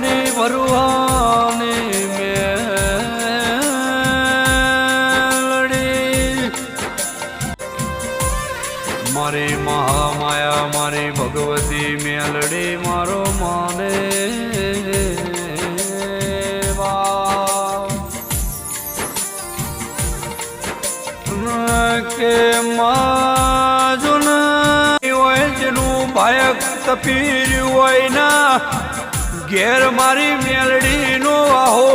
મારી ભરુહાની મેલડી. મારી મહામાયા, મારી ભગવતી મેલડી, મારો માને કે માજુન હોય, જેનું ભાયક તપીર્યું હોય ના ઘેર મારી મેલડી નો આહો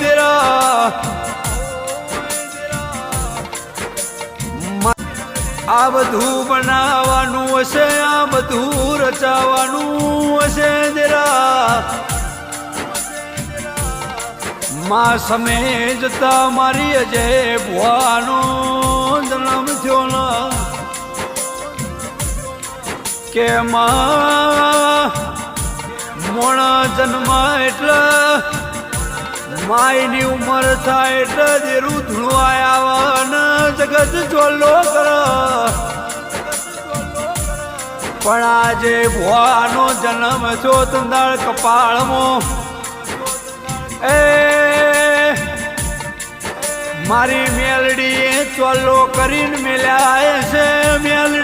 દેરા આ બધું બનાવવાનું હશે, આ બધું રચાવાનું હશે દેરા માં સમે જતા મારી અજય ભુવાનો જન્મ થયો ના કે માં મોણા જન્મ એટલે માયની ઉંમર થાય એટલે દેરું ધૂળવાય આવે જગત ચોલ્લો કર. પણ આજે ભુવાનો જન્મ છો તંદાળ કપાળમાં. એ મારી મેલડી ચોલો કરીને મેલ્યા છે, મેલડી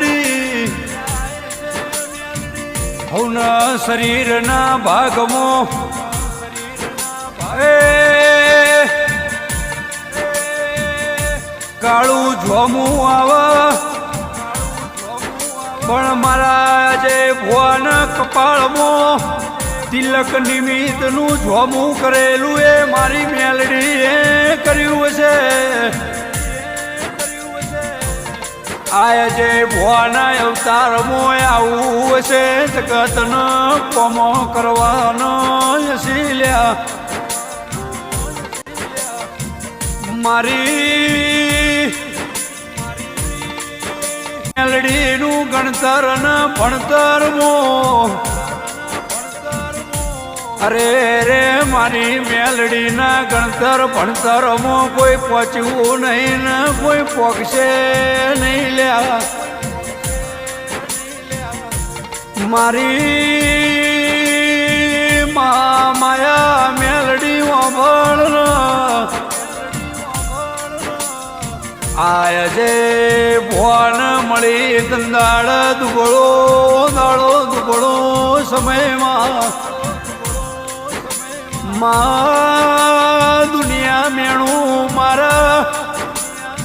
હવના શરીરના ભાગમાં. એ કાળું જોમું આવે. પણ મારા જે ભુવાના કપાળમાં, તિલક નિમિત્તનું જોમું કરેલું એ મારી મેલડી એ કર્યું છે આય જે ભુવાના અવતાર આવું છે જગતનો કોમો કરવાનો શીલ્યા મારી મેલડીનું ગણતર ન ભણતર મો. અરે રે, મારી મેલડીના ગણતર ભણતર મો કોઈ પહોંચવું નહીં ને કોઈ પોગશે નહીં લ્યા. મારી માયા મેલડી વાંભળ આય જે ભુવન મળી દંદાળ દુબળો દાળો દુબળો સમયમાં. માં દુનિયા મેણું મારા.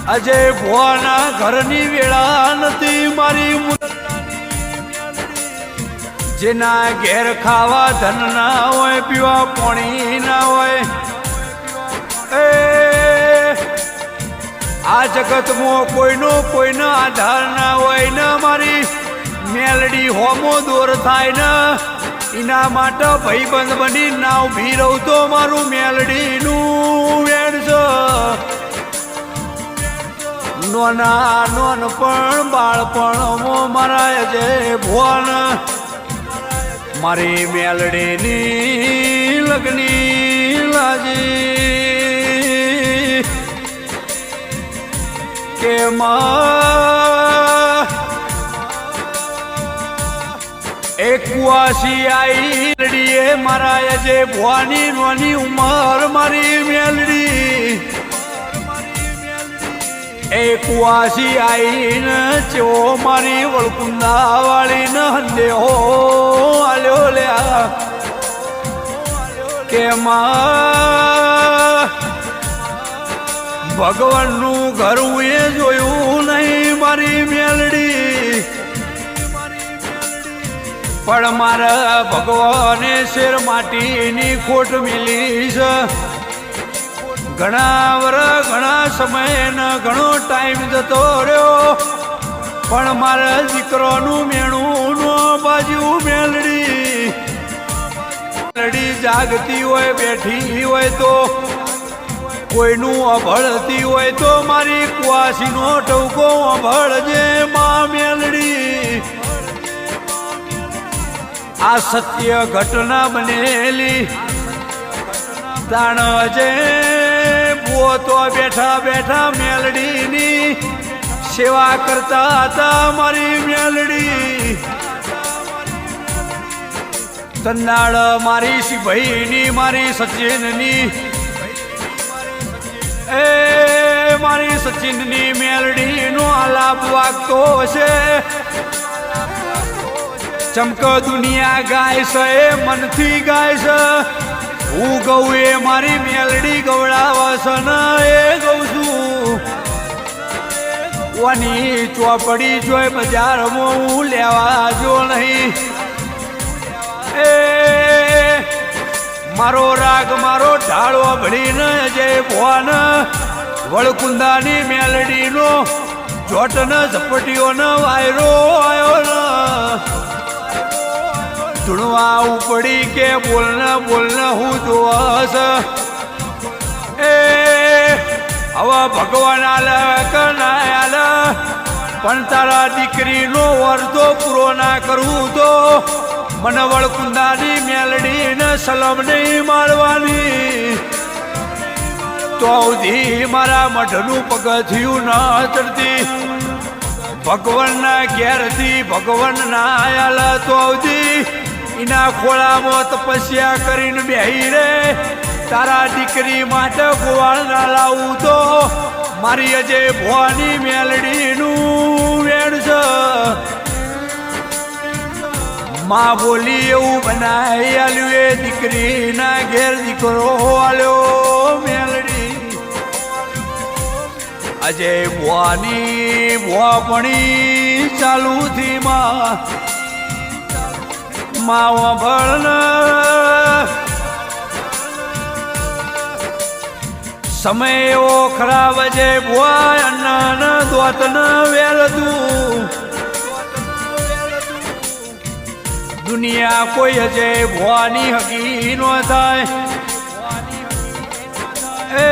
આજે ભુવાના ઘરની વેળા નથી મારી જેના ઘેર ખાવા ધન ના હોય, પીવા પાણી ના હોય. એ, આ જગતમાં કોઈનો કોઈનો આધાર ના હોય ને મારી મેલડી હોમો દૂર થાય ને. એના માટે ભાઈબંધ બની ના ઊભી રહું તો મારું મેલડીનું છે. નોના નોન પણ બાળપણમાં મારા જે ભુવન. મારી મેલડીની લગની લાજી. કે માં એકવાસી આઈ એ મારા જે ભુવાની નોની ઉંમર, મારી મેલડી. એકવાસી આઈને ચો મારી વળકુંદા વાળીને હંદે હો, આલ્યો લ્યા. કે માં, ભગવાનનું ઘરવું એ જોયું નહીં, મારી મેલડી પણ મારા ભગવાને શેર માટીની ખોટ મિલી છે. ઘણા વર, ઘણા સમય ને ઘણો ટાઈમ જતો રહ્યો. પણ મારા દીકરોનું મેણું નો બાજુ મેલડી. મેલડી જાગતી હોય, બેઠી હોય તો. કોઈનું અભળતી હોય તો મારી કુવાસીનો ટવકો અભળજે મા મેલડી. આ સત્ય ઘટના બનેલી. તાણ જે તો બેઠા બેઠા મેલડીની સેવા કરતા હતા મારી મેલડી. તન્નાળ મારી સિભાઈની મારી સચિનની. એ મારી સચિનની મેલડીનો આલાપ વાગતો છે. ચમક દુનિયા ગાય છે, એ મનથી ગાય છે. હું ગૌ એ મારી મેલડી ગવડાવે છે, ને એ ગૌ છું. વાની ચોપડી જોઈ બજારમાં હું લેવા જો નહીં. એ, મારો રાગ, મારો ઢાળો ભળીને જય ભવાન વળકુંદાની મેલડીનો જોટન ઝપટીઓનો વાયરો આવ્યો ધૂણવા ઉપડી કે બોલને બોલને હું જોવસ. એ, હવે ભગવાન આલ કનાયાલ ના પણ તારા દીકરીનો વર્ધો પૂરો ના કરવું તો મને વળકુંદાની મેલડીને સલમ નહીં મારવાની. તો મારા મઢનું પગથિયું ના ચડતી. ભગવાનના ઘેરથી ભગવાન ના આયાલા તો અવધી એના ખોળામાં તપસ્યા કરીને બેહી રે. તારા દીકરી માટે ગોવાળ ના લાવું તો મારી અજય ભવાની મેલડીનું વેણ છે. માં બોલી એવું બનાવી આલ્યું એ દીકરીના ઘેર દીકરો આલ્યો મેલડી. અજય ભવાની ભોપણી ચાલુ થી માં માવા ભળન. સમય ખરાબ છે ભોય અન્ન ન વેલતું દુનિયા કોઈ હજે ભવાની હકી નો થાય. એ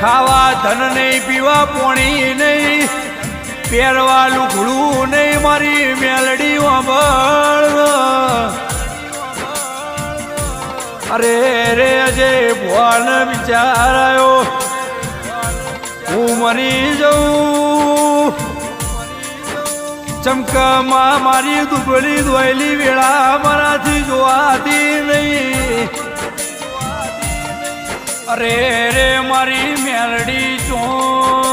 ખાવા ધન નહીં, પીવા પોણી નહીં. પહેરવા લુગડું નહીં મારી મેલડી વાંભળ અરે રે અજય ભવાન વિચારાયો. હું મરી જઉં. ચમકમાં મારી દુબળી દોયલી વેળા મારાથી જોવાતી નહીં. અરે રે, મારી મેલડી ચોજી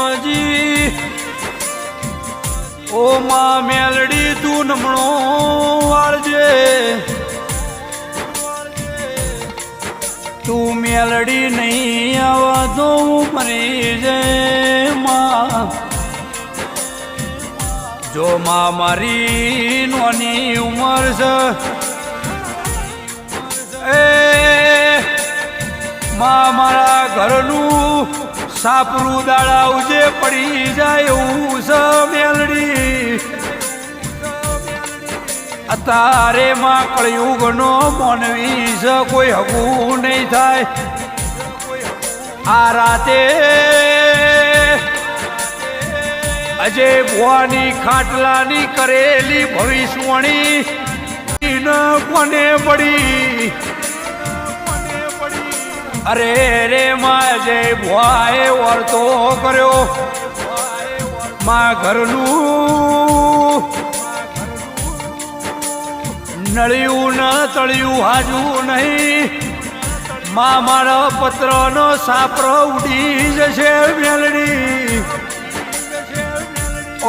ઓ માં મેલડી તું નમણો વાળજે. તું મેલડી નહીં આવા તો હું મરી જય માં જો માં મારી નોની ઉંમર છે. એ, માં મારા ઘરનું સાપરું દાડા ઉજે પડી જાય એવું છે મેલડી. અત્યારે માં કળયુગનો મોનવી છે કોઈ હગું નહીં થાય. આ રાતે અજય ભુવાની ખાટલાની કરેલી ભવિષ્યવાણી ન કોને પડી અરે રે માં જય, ભુવાએ વર્તો કર્યો. માં ઘરનું નળિયું ન તળિયું હાજુ નહીં. માં મારા પત્રનો સાપરો ઉડી જશે મેલડી.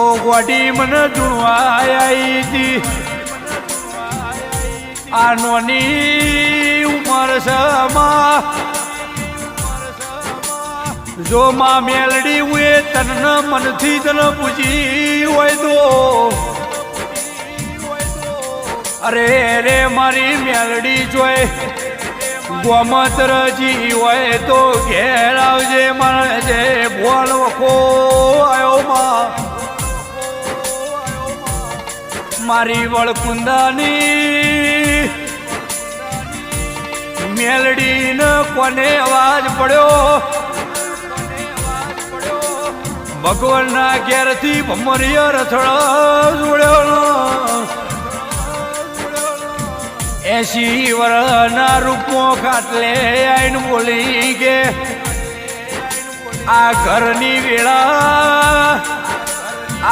ઓ ગોડી મને ધૂણવા આવી હતી આ નોની ઉંમર છે માં. જો માં મેલડી હું એ તન મનથી તન પૂછી હોય તો. અરે રે મારી મેલડી જોઈ ગોમતરજી હોય તો ઘેર આવજે મને જે બોલ વખો આવ્યો માં. મારી વળકુંદાની મેલડીને કોને અવાજ પડ્યો? ભગવાનના ઘેરથી ભમરિયો રથડો જોડ્યો એસી વરના રૂપમાં ખાટલે આઈન બોલી કે, આ ઘરની વેળા,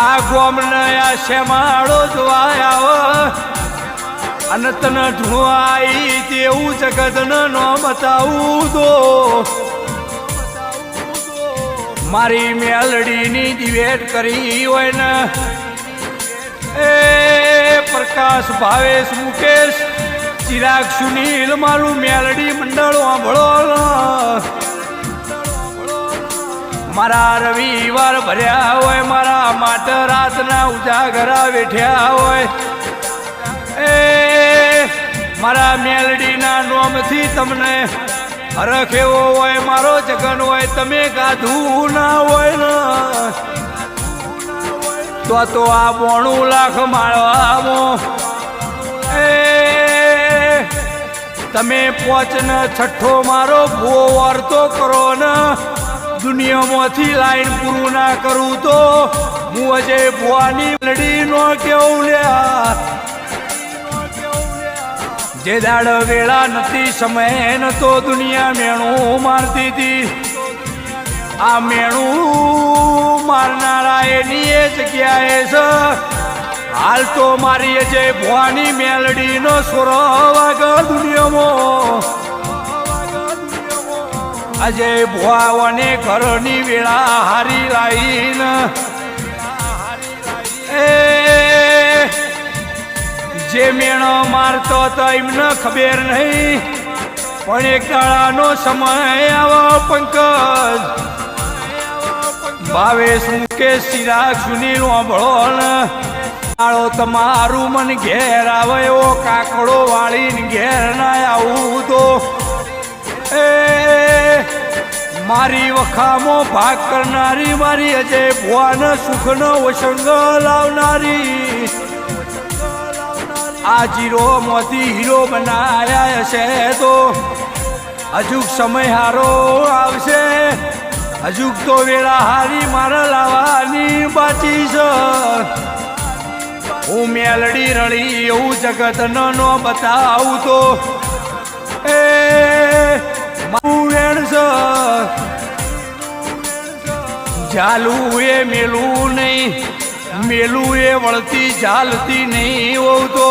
આ ગોમને આ શેમાળો જોવા અને તને ઢુઆઈ તેવું જગતને ન બતાવું તો. મારી મેલડીની દિવેટ કરી હોય ને. એ પ્રકાશ ભાવેશ, મુકેશ, ચિરાગ, સુનીલ, મારું મેલડી મંડળ વાંભળો મારા રવિવાર ભર્યા હોય, મારા માટે રાતના ઉજાગરા બેઠ્યા હોય. એ મારા મેલડીના નોમથી તમને હરખ એવો હોય, મારો જગન હોય, તમે ગાધું ના હોય ને. તો તો આ બોણું લાખ માળવામાં એ, તમે પોચ ને છઠ્ઠો મારો ભૂવો વર્તો કરો ને. દુનિયામાંથી લાઈન પૂરું ના કરું તો. હું અજય ભુવાની લડી નો કેવું લ્યા. જે દાડ વેળા નથી, સમય તો દુનિયા મેણું મારતી હતી આ મેણું મારનારા એની એ જગ્યાએ છે હાલ તો મારી જે ભવાની મેલડીનો સ્વર વાગર દુનિયામાં. અજય ભુવાને ઘરની વેળા હારી લાઈન. એ જે મેણો મારતો તો એમને ખબર નહીં. પણ એક દાડાનો સમય આવો પંકજ. ભાવેશ મુકેશ ચિરાગ સુનીલ વાંભળો આળો તમારું મન ઘેર આવે એવો કાકડો વાળીને ઘેર ના આવું તો. એ, મારી વખામો ભાગ કરનારી, મારી અજય ભુવાના સુખનો વસંગ લાવનારી. આ જીરો મોતી હીરો બનાયા છે તો હજુ સમય હારો આવશે. હજુ તો વેળા હારી મારા લાવવાની બાચી છે. હું મેલડી રળી એવું જગત નો બતાવું તો. એ મારું વેણ જાલું એ મેલું નહીં. મેલું એ વળતી ચાલતી નહીં હોવ તો.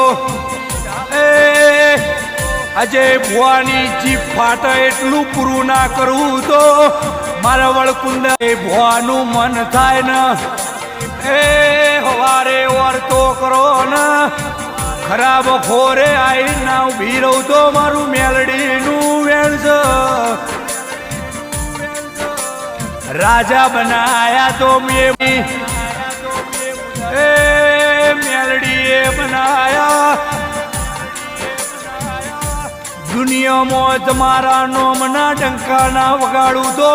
એ, આજે ભુવાની જીભ ફાટે એટલું પૂરું ના કરવું તો. મારા વળકુંડ એ ભુવાનું મન થાય ને. એ, હવારે વર્તો કરો ને. ખરાબ ખોરે આઈ ના ઊભી રહું તો મારું મેલડીનું વેણ રાજા બનાયા તો મેં એ મેલડીએ બનાયા. દુનિયામાં તમારા નોમના ડંકાના વગાડું તો.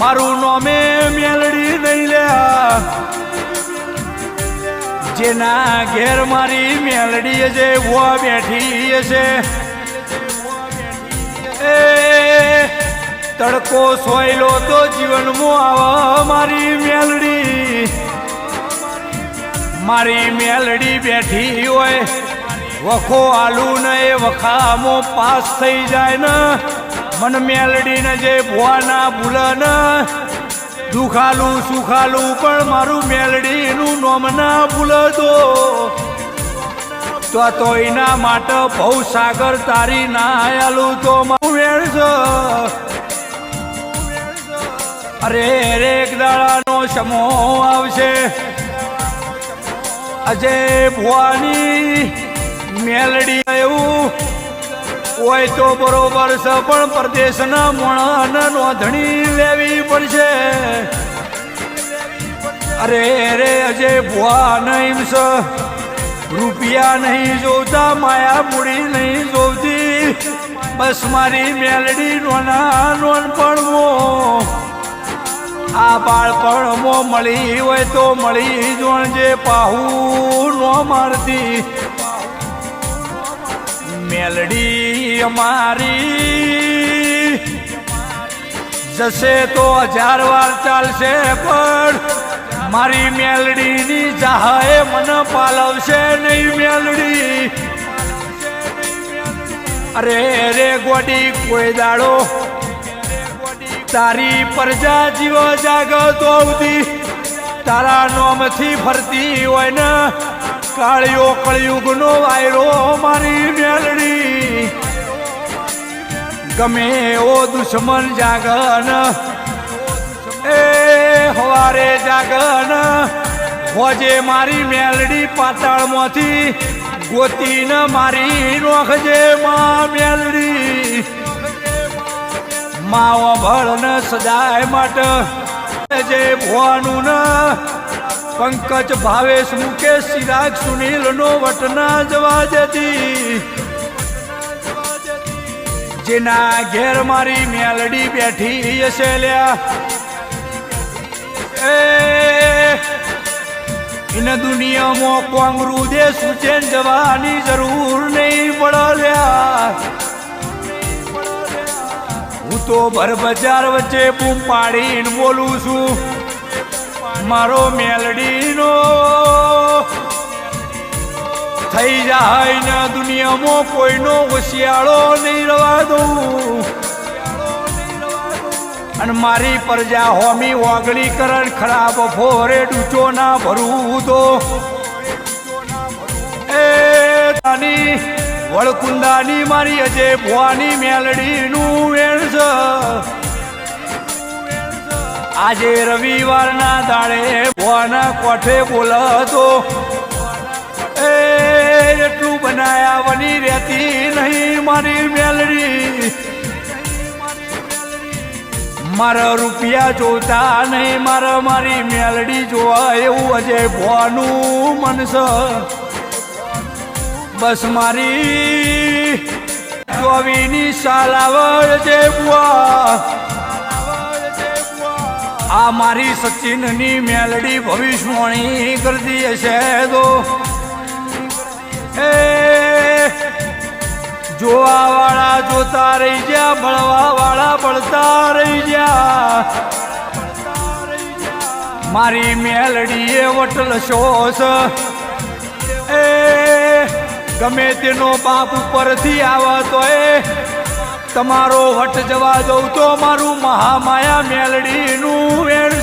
મારું નોમે મેલડી નહીં લ્યા. જેના ઘેર મારી મેલડી છે વો બેઠી છે એ તડકો સોયલો તો જીવનમાં આવા મારી મેલડી. મારી મેલડી બેઠી હોય. વખો આલુ ને એ વખામો પાસ થઈ જાય ને. મન મેલડી ને જે ભુવાના ભૂલ ને દુખાલું સુખાલું પણ મારું મેલડીનું નોમ ના ભૂલતો. તો તો એના માટે બહુ સાગર તારી ના આયાલું તો મારું વેણ અરે રે એક દાડાનો સમો આવશે. અજય ભુવાની મેલડી એવું હોય તો બરોબર છે, પણ પરદેશના મોણાને નોંધણી લેવી પડશે. અરે રે અજય ભુવા નહીં છે રૂપિયા નહીં જોતા, માયા મૂડી નહીં જોતી. બસ મારી મેલડી નોના નોનપણમાં આ બાળપણમાં મળી હોય તો મળી જોણજે પાહુ નો મારતી. મેલડી અમારી. જશે તો હજાર વાર ચાલશે, પણ મારી મેલડીની ચાહે મને પાલવશે નહીં મેલડી. અરે રે ગોડી, કોઈ દાડો તારી પ્રજા જીવો જાગતો આવતી. તારા નોમથી ફરતી હોય ને, કાળિયો કળિયુગનો વાયરો મારી મેલડી. ગમે એવો દુશ્મન જાગન, એ હવારે જાગન, હોજે મારી મેલડી પાતાળમાંથી, ગોતીને મારી નોખજે મા મેલડી. માવો ભળ ને સદાય માટે. જે ભવાનું ન. પંકજ ભાવેશ, મુકેશ, ચિરાગ, સુનિલ નો વટના જવા જતી. જેના ઘેર મારી મેલડી બેઠી હશે લ્યા. ઇન દુનિયામાં કોંગરું દે સુચેન જવાની જરૂર નહીં પડ્યા તો ભર બજાર વચ્ચે બૂમ પાડીને બોલું છું. મારો મેલડીનો થઈ જાય ને દુનિયામાં કોઈનો હોશિયાળો નહીં રવા દઉં. અને મારી પ્રજા હોમી ઓગળી ખરાબ ફોરે ડૂચો ના ભરવું તો એ તાની વળકુંદાની મારી અજે ભવાની મેલડીનું વેણ આજે રવિવારના દાડે ભવાના કોઠે બોલતો. એ એટલું બનાયા વની રહેતી નહીં મારી મેલડી. મારા રૂપિયા જોતા નહીં મારા મારી મેલડી જોવા એવું અજે ભવાનું મનસ બસ મારી ચોવીની સાલાવળ આવે આ મારી સચિનની મેલડી ભવિષ્યવાણી કરતી હશે તો. એ જોવા વાળા જોતા રહી ગયા ભળવા વાળા ભળતા રહી ગયા મારી મેલડીએ વટલ શોષ. એ ગમે તેનો બાપ ઉપરથી આવે તો એ તમારો વટ જવા દઉં તો મારું મહામાયા મેલડીનું વેણ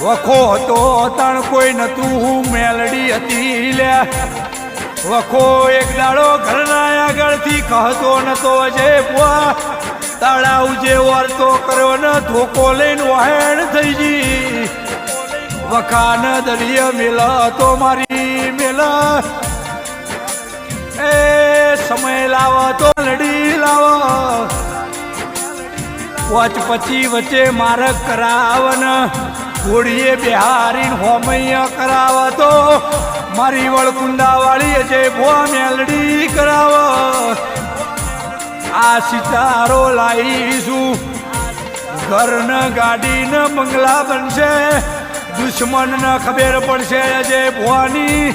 વખો હતો તણ કોઈ નતું, હું મેલડી હતી લે. વખો એક દાડો ઘરના આગળથી કહતો નતો જે બુઆ તળાવ જે વર્તો કર્યો ને, ધોકો લઈને વહેણ થઈ જી વખાન દરિય મેલ તો મારી મેલ એ સમય લાવો તો લડી લાવો. વચ પછી વચ્ચે મારક કરાવન. ઘોડીએ બિહારી હોમૈયા કરાવ તો. મારી વળકુંડા વાળી છે ભોવા મેલડી કરાવ. આ સિતારો લાવીશું. ઘર ગાડી ન બંગલા બનશે. દુશ્મન ન ખબર પડશે જે ભોવાની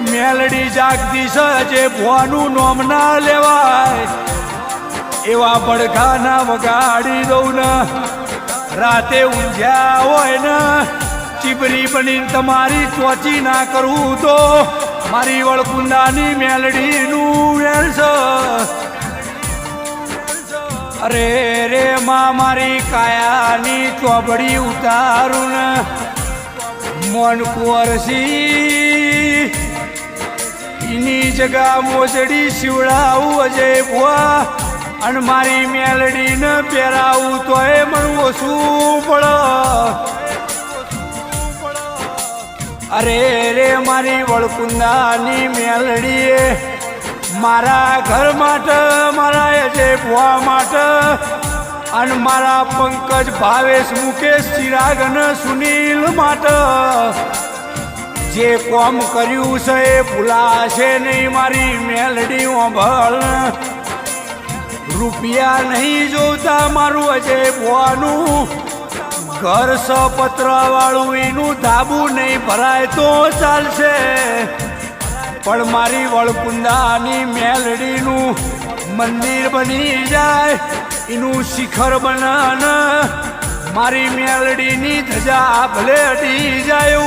મેલડી જાગતી સજે જે ભોવાનું નોમ ના લેવાય. એવા પડખાના વગાડી દઉં ને. રાતે ઊંઝ્યા હોય ને. ચીબરી બની તમારી ચોચી ના કરવું તો મારી વળકુંદાની મેલડીનું વેણ છે અરે રે માં, મારી કાયાની ચોબડી ઉતારું ને. મોન કુંવરસી એની જગા મોજડી શિવડાવું અજય ભુઆ અને મારી મેલડીને પહેરાવું તો એ મને ઓછું પડ અરે રે મારી વળકુંદાની મેલડીએ, મારા ઘર માટે, મારા અજય ભુવા માટે, અને મારા પંકજ ભાવેશ મુકેશ ચિરાગ અને સુનિલ માટે. જે કોમ કર્યું છે એ ભૂલાશે નહીં મારી મેલડી ઓભળ રૂપિયા નહીં જોતા મારું અજય ભુવાનું. ઘર સપત્ર વાળું એનું ધાબુ નહીં ભરાય તો ચાલશે. પણ મારી વળકુંદાની મેલડીનું મંદિર બની જાય, એનું શિખર બનાન. મારી મેલડીની ધજા ભલે અડી જાય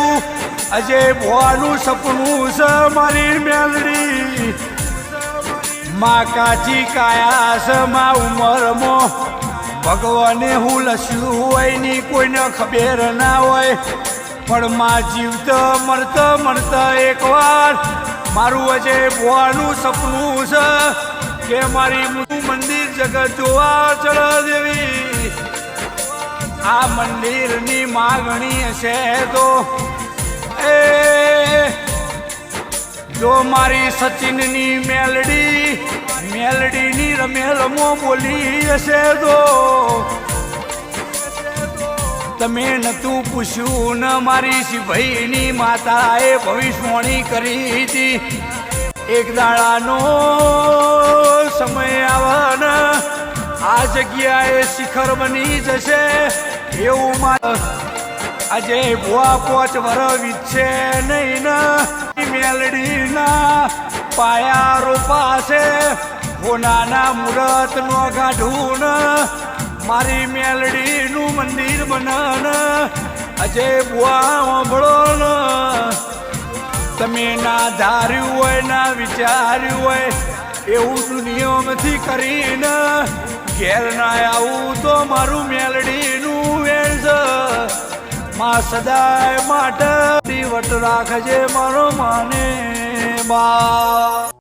અજય ભુવાનું સપનું છે મારી મેલડી. મા કાચી કાયાસમાં ઉંમરમાં. ભગવાને હું લસ્યું હોયની કોઈને ખબર ના હોય. પણ માં જીવત મરતા મળત એકવાર. મારું અજે ભોવાનું સપનું છે કે મારી મંદિર જગત જોવા ચડ દેવી. આ મંદિરની માગણી હશે તો એ, જો મારી સચિનની મેલડી, મેલડીની રમેલમો બોલી હશે તો તમે નતું પૂછ્યું ન મારી શિભાઈની માતાએ ભવિષ્યવાણી કરી હતી. એક દાડાનો સમય આવવાનો, આ જગ્યાએ શિખર બની જશે એવું મા આજે ભુવા પોચ વરવી છે નહીં ના મેલડીના પાયા રોપાશે હોનાના મુરત નો ગાઢું મારી મેલડીનું મંદિર બનાન. અજય બુઆ ન તમે ના ધાર્યું હોય, ના વિચાર્યું હોય, એવું દુનિયામાંથી કરીને ઘેર ના આવું તો મારું છે માં સદાય માટે વટ રાખજે મારો માને બા.